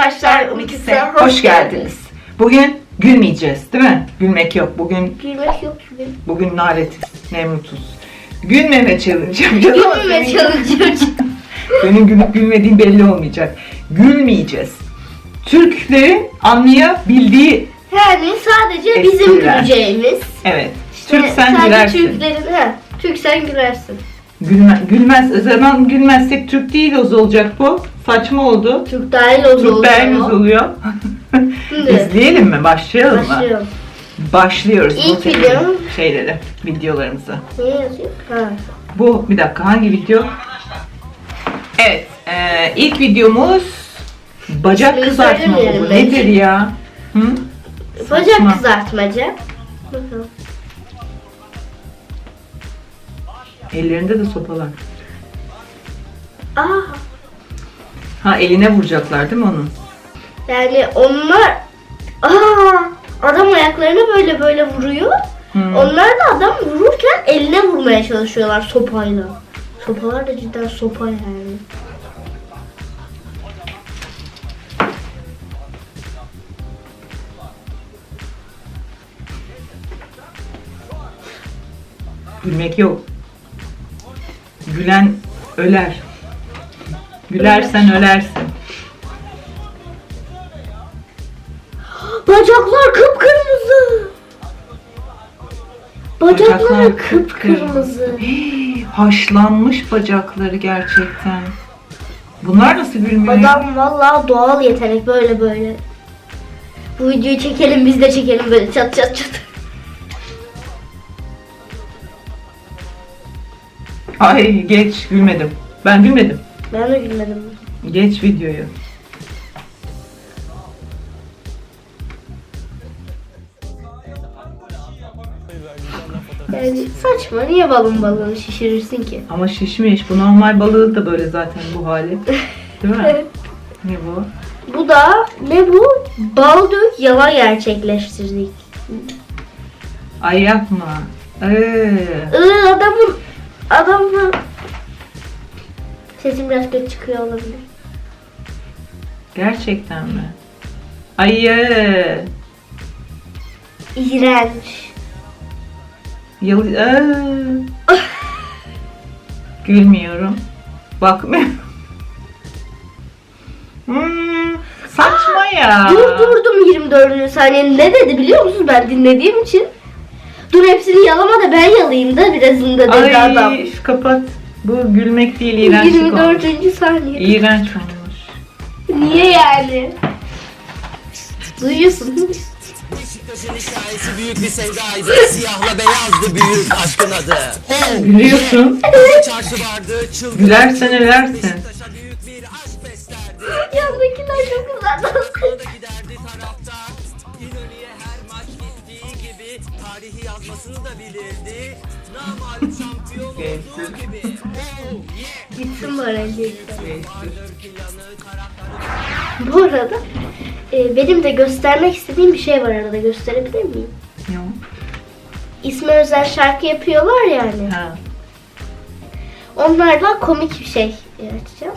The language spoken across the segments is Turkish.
arkadaşlar, 12'se hoş, geldiniz. Bugün gülmeyeceğiz değil mi? Gülmek yok. Bugün Gülmek yok bugün. bugün naretiz, nemrutuz. Gülmeme challenge yapacağız ama Gülmeme senin, çalışıyor. senin gülüp gülmediğin belli olmayacak. Gülmeyeceğiz. Türklerin anlayabildiği, Yani sadece bizim Espriler. güleceğimiz. evet. Türk sen sadece gülersin. Türklerin, he, Türk sen gülersin. Gülme, gülmez. O zaman gülmezsek Türk değiliz olacak bu. Saçma oldu. Türk dahil oldu. Türk değiliz oluyor. Şimdi İzleyelim mi? Başlayalım mı? Başlıyoruz İlk bu senin video. şeyleri, videolarımızı. Ne yazıyor? Ha. Bu bir dakika hangi video? Evet, e, ilk videomuz bacak İsmini kızartma mı bu? söylemeyelim Nedir ya? Hı? Bacak Saçma. kızartmaca. Bakalım. Ellerinde de sopalar. Aa, Ha eline vuracaklar değil mi onun? yani onlar Aa, adam ayaklarını böyle böyle vuruyor. Hı. Onlar da adam vururken eline vurmaya çalışıyorlar sopayla. Sopalar da cidden sopa yani. Gülmek yok. Gülen öler. Gülersen ölersin. Bacaklar kıpkırmızı. Bacaklar Bacakları kıpkırmızı. Hii, Haşlanmış bacakları gerçekten. Bunlar nasıl gülmüyor? Adam vallahi doğal yetenek böyle böyle. Bu videoyu çekelim biz de çekelim böyle çat çat çat. Ay geç gülmedim. Ben gülmedim. Ben de gülmedim. Geç videoyu. Yani saçma niye balon balonu şişirirsin ki? Ama şişmiş. Bu normal balığı da böyle zaten bu hali. Değil mi? Evet. Ne bu? Bu da ne bu? Bal dök yala gerçekleştirdik. Ay yapma. Ee, Iı, adamın adamın sesim biraz kötü çıkıyor olabilir. gerçekten mi? Ay ee. İğrenç. Yıl, ee. Gülmüyorum. Bakmıyorum. Hmm, saçma ya. Durdurdum 24. saniye. Ne dedi biliyor musunuz ben dinlediğim için? Dur hepsini yalama da ben yalayayım da birazını da dedi adam. Ay üf, kapat. Bu gülmek değil iğrençlik 24. olmuş. saniye. İğrenç olmuş. Niye yani? Duyuyorsun. Beşiktaş'ın hikayesi büyük bir sevdaydı. Siyahla beyazdı büyük aşkın adı. Oh, Gülüyorsun. yeah. Çarşı vardı, çılgın. Gülersen ölersin. Beşiktaş'a büyük bir aşk beslerdi. Yandakiler yazmasını da bilirdi. Namalip şampiyon olduğu gibi. Oh, yeah. Gitsin bu arada. Bu arada e, benim de göstermek istediğim bir şey var arada gösterebilir miyim? Yok. İsme özel şarkı yapıyorlar yani. Ha. Onlardan komik bir şey açacağım.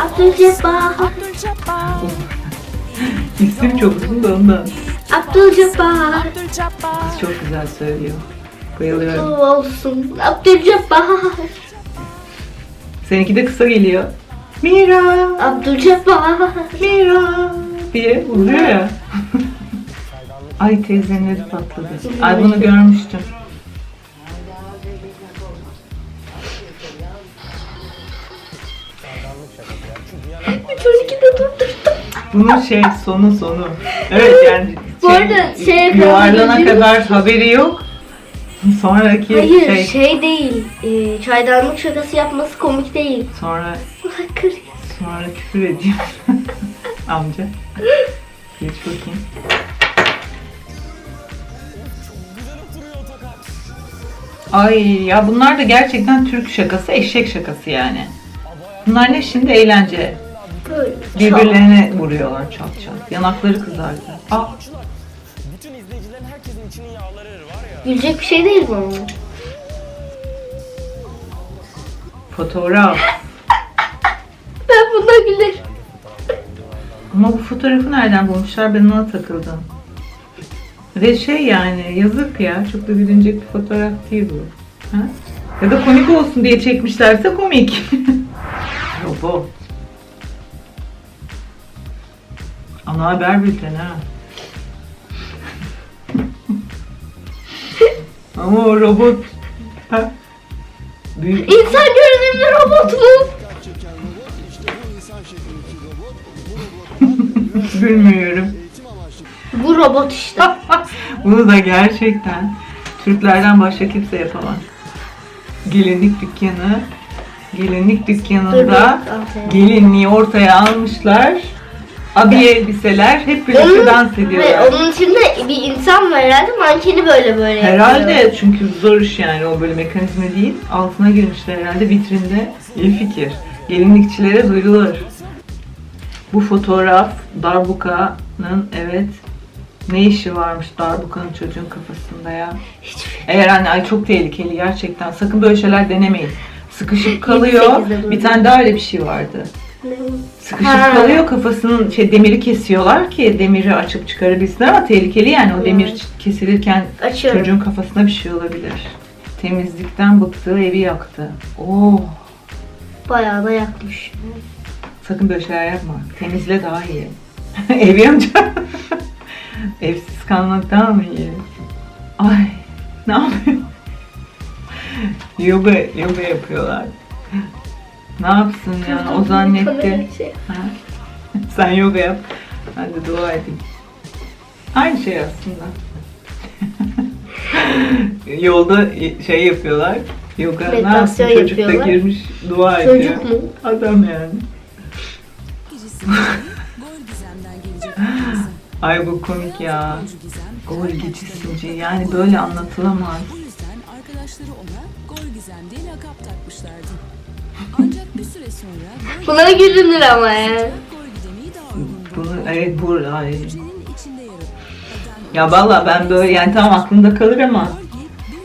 Abdülcebbar, İsim çok uzun da ondan. Abdülcebbar, Çok güzel söylüyor. Bayılıyorum. mutlu olsun. Abdülcebbar, Seninki de kısa geliyor. Mira, Abdülcebbar. Mira diye vuruyor ya. Ay teyzenin ödü patladı. Ay bunu görmüştüm. Bunun şey sonu sonu. Evet yani Bu arada şey yuvarlana kadar haberi yok. Sonraki Hayır şey, şey, değil. E, çaydanlık şakası yapması komik değil. sonra Bakır. sonra küfür ediyor. Amca. Geç bakayım. Ay ya bunlar da gerçekten Türk şakası, eşek şakası yani. Bunlar ne şimdi eğlence. Birbirlerine vuruyorlar çat çat. Yanakları kızardı. Aa, Gülecek bir şey değil bu ama. Fotoğraf. Ben buna gülerim. Ama bu fotoğrafı nereden bulmuşlar ben ona takıldım. Ve şey yani yazık ya çok da gülünecek bir fotoğraf değil bu. Ha? Ya da komik olsun diye çekmişlerse komik. Robot. Ana haber bülteni ha. Ama o robot. Ha? Büyük. İnsan görünümlü robot mu? Bilmiyorum. Bu robot işte. Bunu da gerçekten Türklerden başka kimse yapamaz. Gelinlik dükkanı, gelinlik dükkanında gelinliği ortaya almışlar. Abiye elbiseler hep birlikte dans ve ediyorlar. onun içinde bir insan var herhalde mankeni böyle böyle yapıyor. Herhalde çünkü zor iş yani o böyle mekanizma değil. Altına girmişler herhalde vitrinde. İyi fikir. Gelinlikçilere duyurulur. Bu fotoğraf Darbuka'nın evet ne işi varmış Darbuka'nın çocuğun kafasında ya. Eğer anne ay çok tehlikeli gerçekten. Sakın böyle şeyler denemeyin. Sıkışıp kalıyor. 28'de duydum. Bir tane daha öyle bir şey vardı. bu? Sıkışıp Ha. kalıyor kafasının şey demiri kesiyorlar ki demiri açıp çıkarabilsin ama tehlikeli yani o demir kesilirken Açıyorum. çocuğun kafasına bir şey olabilir. Temizlikten bıktığı evi yaktı. Oo, Bayağı da yakmış. sakın böyle şeyler yapma. Temizle daha iyi. Ev yanacak. Evsiz kalmak daha mı iyi? Ay, ne yapıyor? yoga, yoga yapıyorlar. Ne yapsın yani? O zannetti. Şey. Ha? Sen yoga yap. Ben de dua edeyim. Aynı şey aslında. Yolda şey yapıyorlar. Yoga ne yapsın? Meditasyon Çocuk da yapıyorlar. girmiş dua ediyor. Çocuk mu? Adam yani. Gecesi Gol Gizem'den gelecek herkese. Ay bu komik ya. Golcü Gizem, Gol gecisinci. Yani böyle anlatılamaz. Bu yüzden arkadaşları ona Gol Gizem diye lakap takmışlardı. Ancak bir süre sonra Gol Buna gülünür ama uygun Bunu evet bu ay. Ya valla ben böyle yani tamam aklımda kalır ama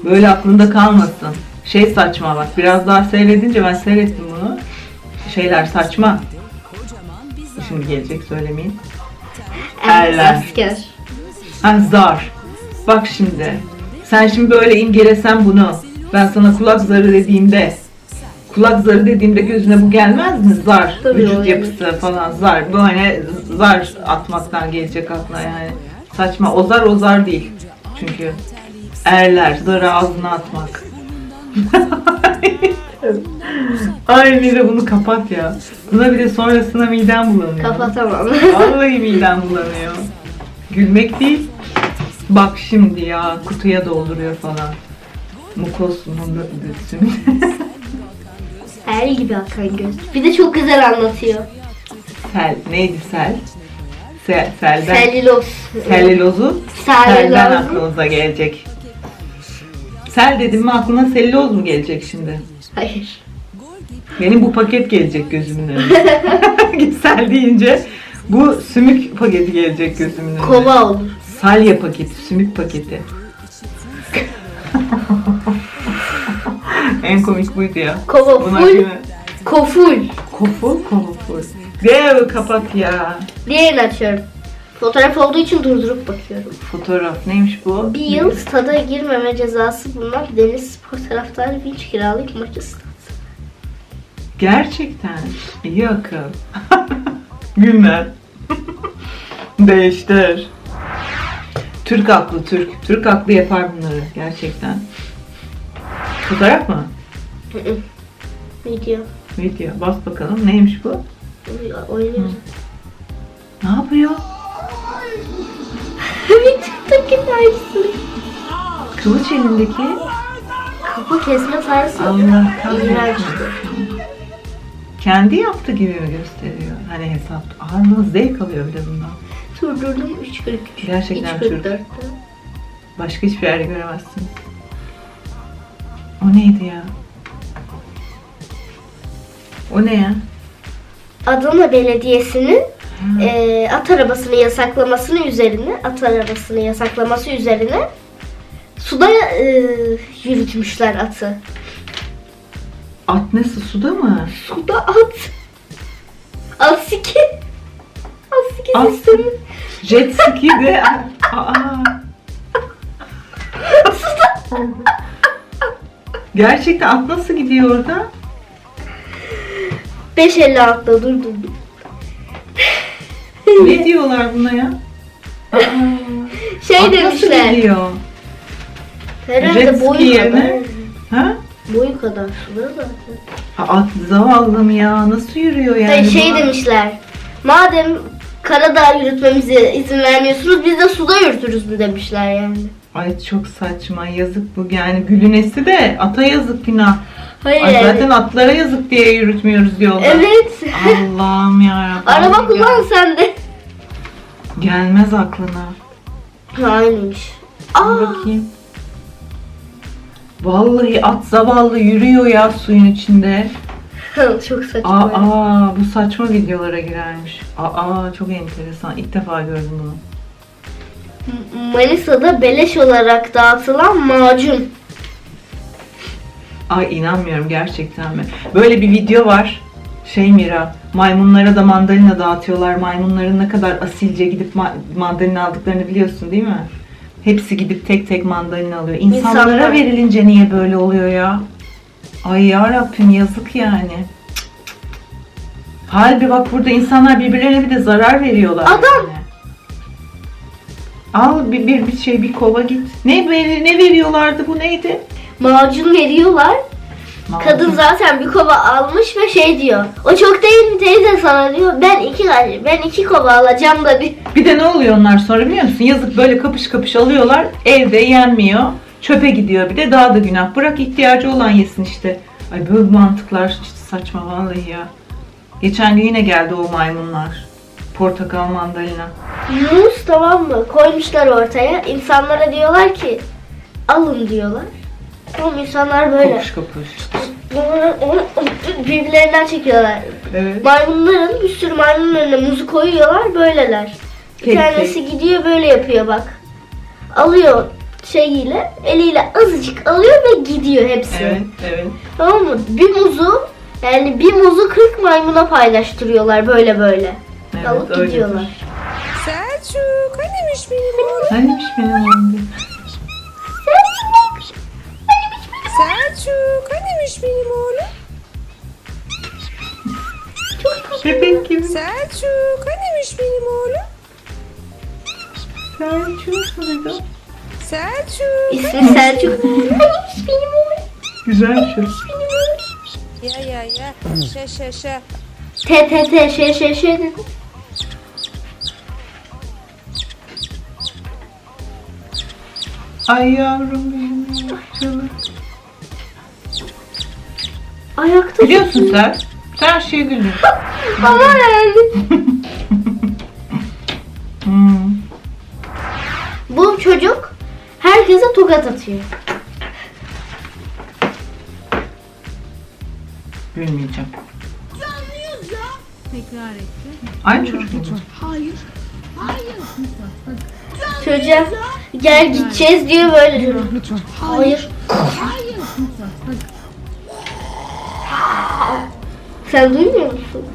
böyle aklımda kalmasın. Şey saçma bak biraz daha seyredince ben seyrettim bunu. Şeyler saçma. Şimdi gelecek söylemeyeyim. Erler. Asker. Ha zar. Bak şimdi. Sen şimdi böyle imgelesen bunu. Ben sana kulak zarı dediğimde kulak zarı dediğimde gözüne bu gelmez mi? Zar. Tabii Vücut öyle. yapısı falan zar. Böyle zar atmaktan gelecek aklına yani. Saçma. O zar o zar değil. Çünkü erler. Zarı ağzına atmak. Ay Mira bunu kapat ya. Buna bir de sonrasında midem bulanıyor. Kapatamam. Vallahi midem bulanıyor. Gülmek değil. Bak şimdi ya kutuya dolduruyor falan. Mukos mu desin. El gibi akan göz. Bir de çok güzel anlatıyor. sel. Neydi sel? Sel, selden. Selüloz. Selülozu selden Selüloz. aklınıza gelecek. Sel dedim mi aklına selüloz mu gelecek şimdi? Hayır. Benim bu paket gelecek gözümün önüne. sel deyince bu sümük paketi gelecek gözümün önüne. Kova olur. Salya paketi, sümük paketi. en komik buydu ya. Buna full. güven. Koful. Kofu, kofu. Dev kapat ya. Diğerini açıyorum. Fotoğraf olduğu için durdurup bakıyorum. Fotoğraf neymiş bu? Bir yıl stada girmeme cezası bulunan Deniz Spor taraftarı vinç kiralayıp maçı. Gerçekten. İyi akıl. Günler. Değiştir. Türk aklı Türk. Türk aklı yapar bunları gerçekten. Fotoğraf mı? Video. Video. Bas bakalım. Neymiş bu? Oynuyoruz. Ne yapıyor? Videodaki aynısı. Kılıç elindeki. Kafa kesme tarzı. Allah kahretsin. Kendi yaptı gibi mi gösteriyor? Hani hesap. Aa zevk alıyor bir de bundan. Durdurdum 3.43. Gerçekten 3.44'te. Başka hiçbir yerde göremezsin. O neydi ya? O ne ya? Adana Belediyesi'nin eee, at arabasını yasaklamasını üzerine, at arabasını yasaklaması üzerine suda eee, yürütmüşler atı. At nasıl suda mı? Suda at. Asiki. Asiki As- sistemi. Jet ski de. Aa. Gerçekten at nasıl gidiyor orada? 5.56'da dur dur. dur. Ne diyorlar buna ya? Aa, Şey at nasıl demişler. gidiyor? Herhalde Jet ski boyu yerine- kadar. Ha? Boyu kadar suda da. Ha, At zavallı mı ya? Nasıl yürüyor yani? Hayır, şey bu? demişler. Madem karada yürütmemize izin vermiyorsunuz biz de suda yürütürüz mü demişler yani. Ay çok saçma yazık bu yani gülünesi de ata yazık günah. Hayır Ay, zaten atlara yazık diye yürütmüyoruz yolda. Evet. Allah'ım ya. Araba kullan sen de. Gelmez aklına. Aynıymış. Aa, bakayım. Vallahi at zavallı yürüyor ya suyun içinde. çok Aa, saçma. aa bu saçma videolara girermiş. Aa çok enteresan. İlk defa gördüm bunu. Manisa'da beleş olarak dağıtılan macun. Ay inanmıyorum gerçekten mi? Böyle bir video var. Şey Mira, maymunlara da mandalina dağıtıyorlar. Maymunların ne kadar asilce gidip ma- mandalina aldıklarını biliyorsun değil mi? Hepsi gidip tek tek mandalina alıyor. İnsanlara İnsanlar. verilince niye böyle oluyor ya? Ay ya Rabbim yazık yani. Halbuki bak burada insanlar birbirlerine bir de zarar veriyorlar. Adam! yani. Al bir, bir, bir şey bir kova git. Ne veri- ne veriyorlardı bu neydi? Macun veriyorlar. Kadın zaten bir kova almış ve şey diyor. O çok değil mi teyze sana diyor. Ben iki ben iki kova alacağım da diyor. Bir de ne oluyor onlar sonra biliyor musun? Yazık böyle kapış kapış alıyorlar. Evde yenmiyor. Çöpe gidiyor bir de daha da günah. Bırak ihtiyacı olan yesin işte. Ay böyle mantıklar işte saçma vallahi ya. Geçen gün yine geldi o maymunlar. Portakal mandalina. Muz tamam mı? Koymuşlar ortaya. İnsanlara diyorlar ki alın diyorlar. Ama insanlar böyle Kapış kapış. birbirlerinden çekiyorlar. Evet. Maymunların bir sürü maymunun önüne muzu koyuyorlar böyleler. Bir tanesi gidiyor böyle yapıyor bak. Alıyor şeyiyle eliyle azıcık alıyor ve gidiyor hepsi. Evet, evet. Tamam mı? Bir muzu yani bir muzu 40 maymuna paylaştırıyorlar böyle böyle. Evet, Alıp gidiyorlar. Selçuk hanimiş benim oğlum? Neymiş benim oğlum? Selçuk hanimiş benim oğlum? Bebek gibi. Selçuk hanimiş benim oğlum? Selçuk mu dedi? Selçuk. İsmi Selçuk. Hanimiş benim oğlum. Güzel şey. Ya ya ya. Şa şa şa. T T T şey şey şey dedi. Ay yavrum benim. Canım. Ayakta Biliyorsun sen. Sen her şeyi biliyorsun. Bana yani. Hmm. Bu çocuk herkese tokat atıyor. Gülmeyeceğim. Tekrar etti. Aynı çocuk mu? Çocuğa gel gideceğiz diyor böyle diyor. Hayır. Sen duymuyor musun?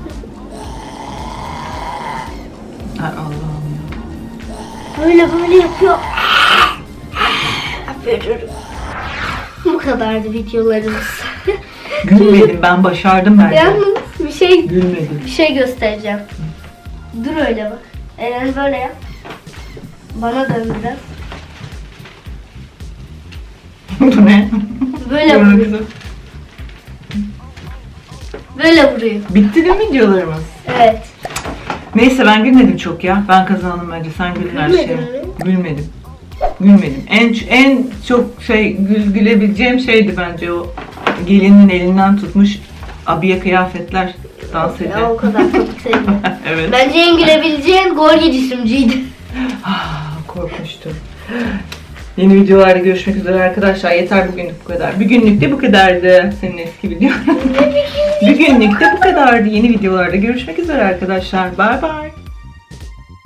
Ay Allah'ım ya. Böyle böyle yapıyor. Yapıyorum. Bu kadardı videolarımız. Gülmedim ben başardım bence. Yalnız bir şey Gülmedim. bir şey göstereceğim. Dur öyle bak. Elini böyle yap. Bana dön biraz. Bu ne? Böyle vuruyor. Böyle vuruyor. Bitti değil mi videolarımız? Evet. Neyse ben gülmedim çok ya. Ben kazandım bence. Sen gülün her şeye. Gülmedim. Gülmedim. En en çok şey gül, gülebileceğim şeydi bence o gelinin elinden tutmuş abiye kıyafetler dans eden. Ya o kadar komik sayılmıyor. evet. Bence en gülebileceğin Gorgi cisimciydi. Ah, korkmuştum. Yeni videolarda görüşmek üzere arkadaşlar. Yeter bugünlük bu kadar. Bir günlük de bu kadardı. Senin eski videon. Bir günlük de bu kadardı. Yeni videolarda görüşmek üzere arkadaşlar. Bay bay.